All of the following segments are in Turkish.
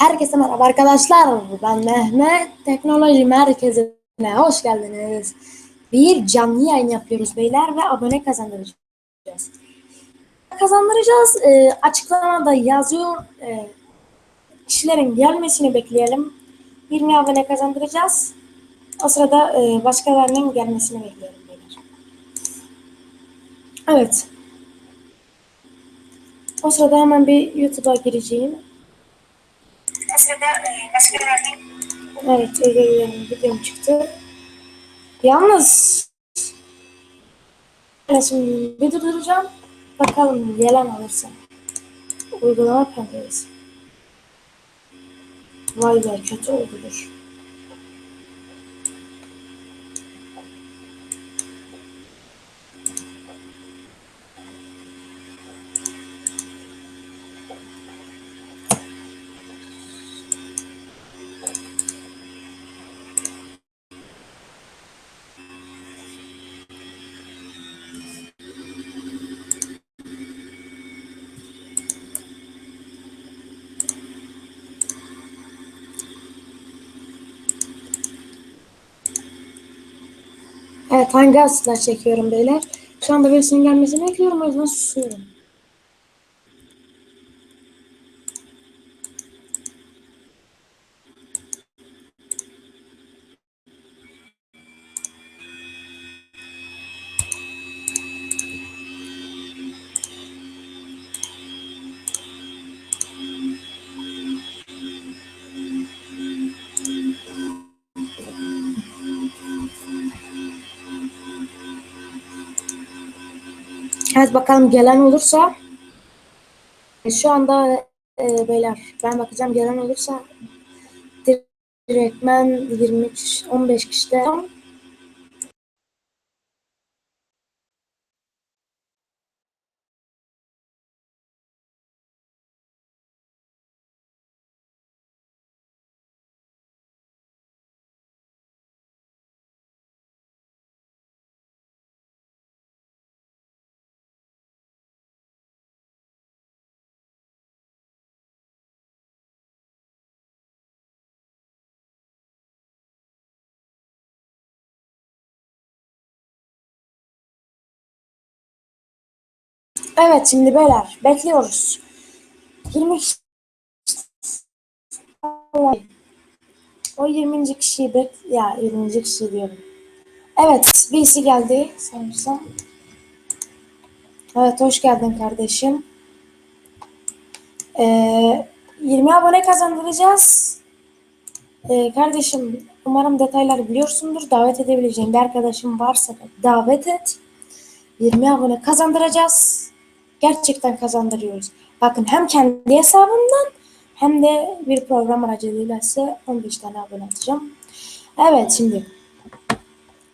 Herkese merhaba arkadaşlar. Ben Mehmet. Teknoloji Merkezi'ne hoş geldiniz. Bir canlı yayın yapıyoruz beyler ve abone kazandıracağız. Kazandıracağız. E, açıklamada yazıyor. E, kişilerin gelmesini bekleyelim. 20 abone kazandıracağız. O sırada e, başkalarının gelmesini bekliyorum beyler. Evet. O sırada hemen bir YouTube'a gireceğim. Evet, Ege'nin videom çıktı. Yalnız şimdi bir durduracağım. Bakalım gelen alırsa. Uygulama penceresi. Vay be kötü oldudur. Evet hangi aslar çekiyorum beyler? Şu anda birisinin gelmesini bekliyorum o yüzden susuyorum. Evet bakalım gelen olursa. E, şu anda e, beyler ben bakacağım gelen olursa. Direktmen 20 kişi 15 kişide Evet şimdi beyler bekliyoruz. 20 kişi o 20. kişiyi bek ya 20. kişi diyorum. Evet birisi geldi sanırsam. Evet hoş geldin kardeşim. Ee, 20 abone kazandıracağız. Ee, kardeşim umarım detayları biliyorsundur. Davet edebileceğin bir arkadaşım varsa da davet et. 20 abone kazandıracağız. Gerçekten kazandırıyoruz. Bakın hem kendi hesabımdan hem de bir program aracılığıyla size 15 tane abone atacağım. Evet şimdi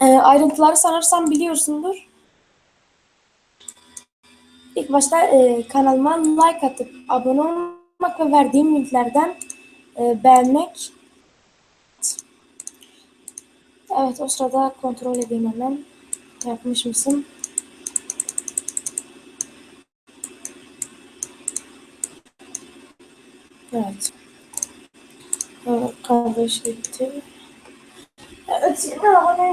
e, ayrıntıları sanırsam biliyorsundur. İlk başta e, kanalıma like atıp abone olmak ve verdiğim linklerden e, beğenmek. Evet o sırada kontrol edeyim hemen. Yapmış mısın? Evet. Evet kardeş gitti. Evet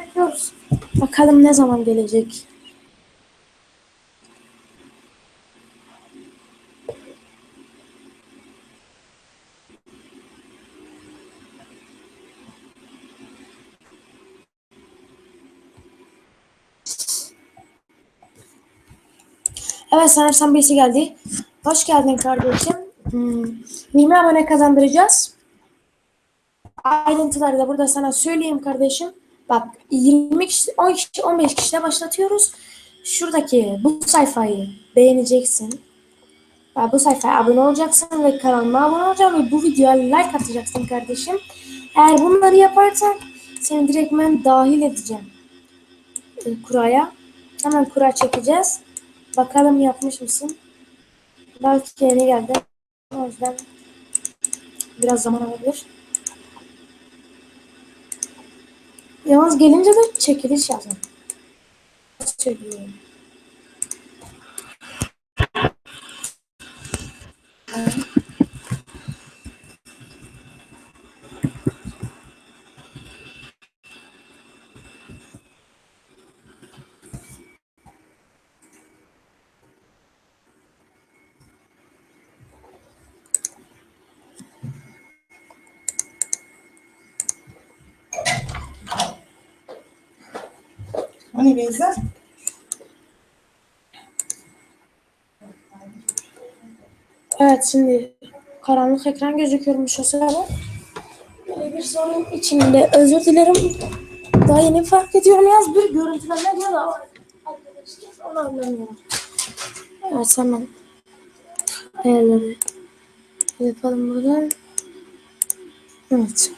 bekliyoruz. Bakalım ne zaman gelecek. Evet sanırsam birisi geldi. Hoş geldin kardeşim. Hmm, 20 abone kazandıracağız. Ayrıntıları da burada sana söyleyeyim kardeşim. Bak 20 kişi, 10 kişi, 15 kişiyle başlatıyoruz. Şuradaki bu sayfayı beğeneceksin. Bu sayfaya abone olacaksın ve kanalıma abone olacaksın ve bu videoya like atacaksın kardeşim. Eğer bunları yaparsan seni direktmen dahil edeceğim. E, kuraya. Hemen kura çekeceğiz. Bakalım yapmış mısın? Belki yeni geldi. O yüzden biraz zaman alabilir. Yalnız gelince de çekiliş yazın. Söyleyeyim. Hani Beyza? Evet şimdi karanlık ekran gözüküyormuş o sırada. Bir sorun içinde özür dilerim. Daha yeni fark ediyorum yaz bir görüntülenme diyor da onu anlamıyorum. Evet hemen ayarları yapalım buradan. Evet.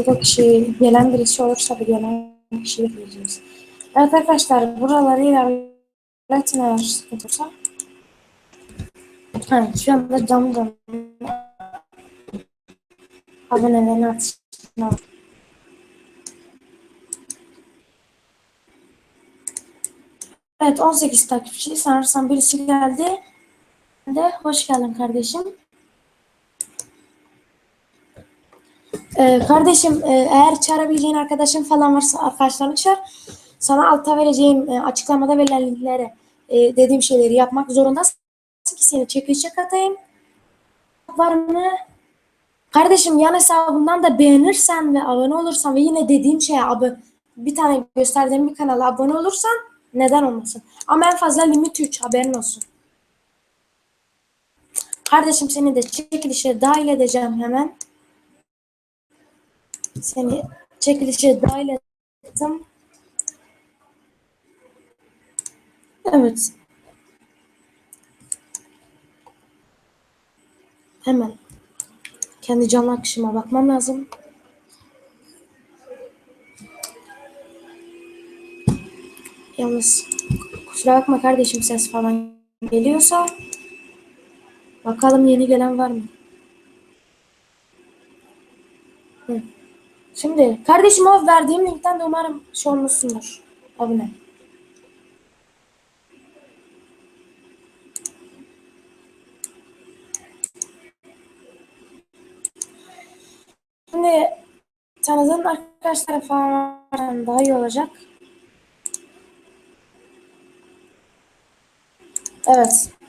Artık o kişi gelen birisi olursa bir gelen kişiyi bekleyeceğiz. Evet arkadaşlar buraları ilerletin eğer sıkıntı olursa. Evet şu anda cam cam abonelerini atışına Evet 18 takipçi sanırsam birisi geldi. De hoş geldin kardeşim. Ee, kardeşim e, eğer çağırabileceğin arkadaşın falan varsa arkadaşlarını çağır. Sana altta vereceğim e, açıklamada verilen linklere e, dediğim şeyleri yapmak zorundasın ki seni çekilişe katayım. Var mı? Kardeşim yan hesabından da beğenirsen ve abone olursan ve yine dediğim şeye abi bir tane gösterdiğim bir kanala abone olursan neden olmasın? Ama en fazla limit 3 haberin olsun. Kardeşim seni de çekilişe dahil edeceğim hemen. Seni çekilişe dahil ettim. Evet. Hemen. Kendi canlı akışıma bakmam lazım. Yalnız kusura bakma kardeşim ses falan geliyorsa bakalım yeni gelen var mı? Şimdi kardeşim o verdiğim linkten de umarım şey olmuşsundur. Abone. Şimdi tanıdığın arkadaşlar falan daha iyi olacak. Evet.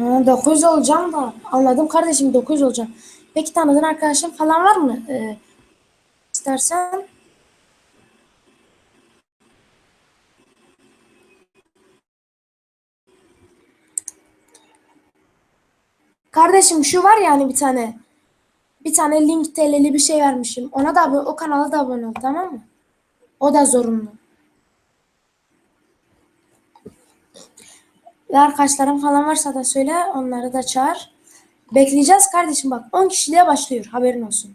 Ha, 900 olacağım da. Anladım kardeşim 900 olacağım. Peki tanıdığın arkadaşın falan var mı? Ee, istersen. Kardeşim şu var yani bir tane. Bir tane link TL'li bir şey vermişim. Ona da abone, o kanala da abone ol tamam mı? O da zorunlu. Ve arkadaşlarım falan varsa da söyle onları da çağır. Bekleyeceğiz kardeşim bak 10 kişiliğe başlıyor haberin olsun.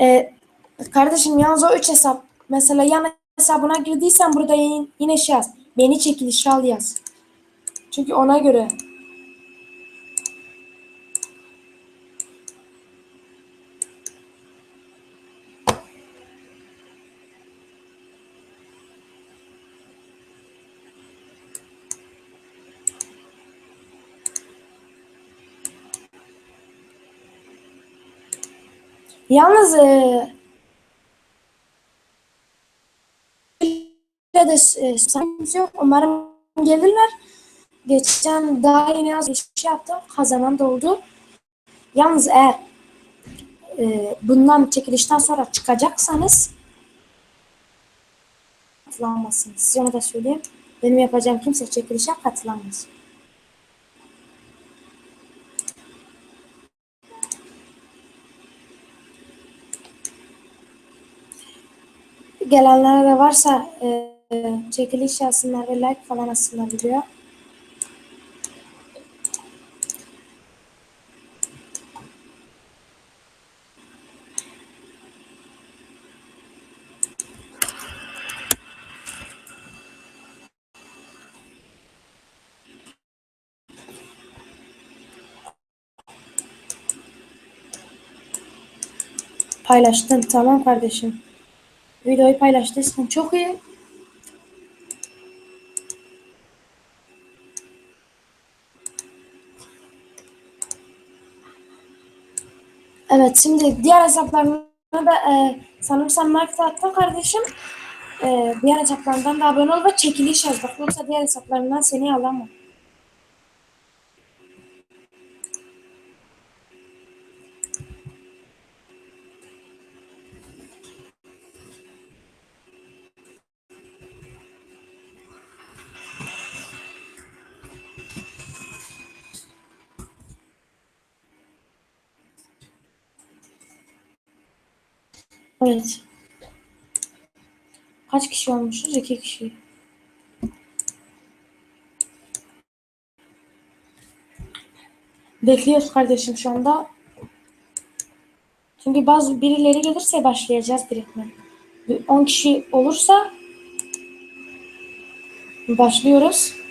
Ee, kardeşim yalnız o 3 hesap. Mesela yan hesabına girdiysen burada yine, şey yaz. Beni çekiliş al yaz. Çünkü ona göre Yalnız e, de e, sanki umarım gelirler. Geçen daha yeni az bir şey yaptım. Kazanan da oldu. Yalnız eğer e, bundan çekilişten sonra çıkacaksanız katılamazsınız. Size onu da söyleyeyim. Benim yapacağım kimse çekilişe katılamaz. Gelenlere de varsa e, çekiliş yazsınlar ve like falan atsınlar video. Paylaştın. Tamam kardeşim. Videoyu paylaştıysan çok iyi. Evet şimdi diğer hesaplarına da e, sanırsam market attım kardeşim. E, diğer hesaplarından da abone ol ve çekiliş yaz. Bak yoksa diğer hesaplarından seni alamam. Evet. Kaç kişi olmuşuz? İki kişi. Bekliyoruz kardeşim şu anda. Çünkü bazı birileri gelirse başlayacağız direktmen. Bir 10 kişi olursa başlıyoruz.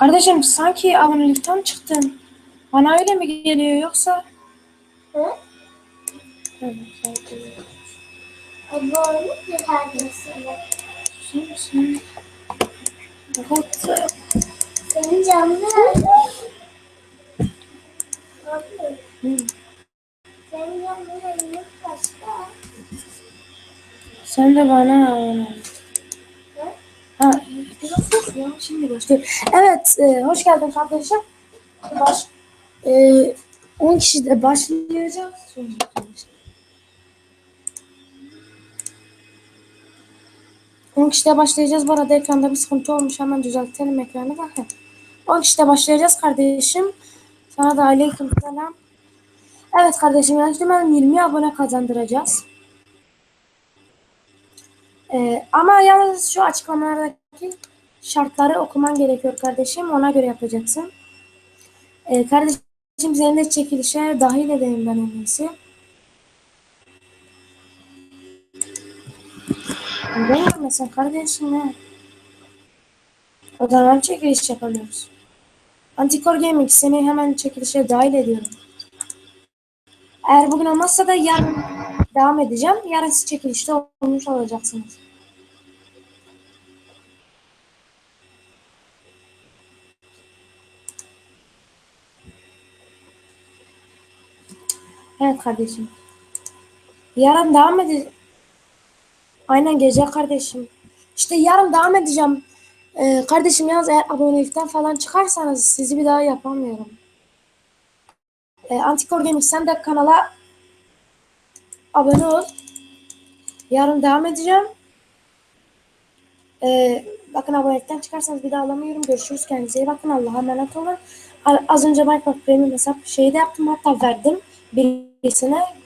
Kardeşim sanki abonelikten çıktın. Bana öyle mi geliyor yoksa? Hı? Evet. Abonelik mi kardeşine? Sen misin? Evet. Senin canlı Hı. senin canlı? Başka. Sen de bana abone ol. Hı? Şimdi başlıyor. Evet, e, hoş geldin kardeşim. Baş, e, 10 kişi de başlayacağız. Sonra arkadaşlar. 10 kişide başlayacağız. Bu arada ekranda bir sıkıntı olmuş. Hemen düzeltelim ekranı. Bakın. 10 kişide başlayacağız kardeşim. Sana da aleyküm selam. Evet kardeşim yanlış demedim 20 abone kazandıracağız. Ee, ama yalnız şu açıklamalardaki şartları okuman gerekiyor kardeşim. Ona göre yapacaksın. Ee, kardeşim seni de çekilişe dahil edeyim ben en iyisi. Neden yapmasın kardeşim ya? O zaman çekiliş yapamıyoruz. Antikor Gaming seni hemen çekilişe dahil ediyorum. Eğer bugün olmazsa da yarın devam edeceğim. Yarın siz çekilişte olmuş olacaksınız. Evet kardeşim. Yarın devam edeceğim. Aynen gece kardeşim. İşte yarın devam edeceğim. Ee, kardeşim yalnız eğer abonelikten falan çıkarsanız sizi bir daha yapamıyorum. Ee, Antikor Gaming sen de kanala abone ol. Yarın devam edeceğim. Ee, bakın abonelikten çıkarsanız bir daha alamıyorum. Görüşürüz. Kendinize iyi bakın. Allah'a emanet olun. Az önce Minecraft Premium hesap şeyi de yaptım. Hatta verdim birisine.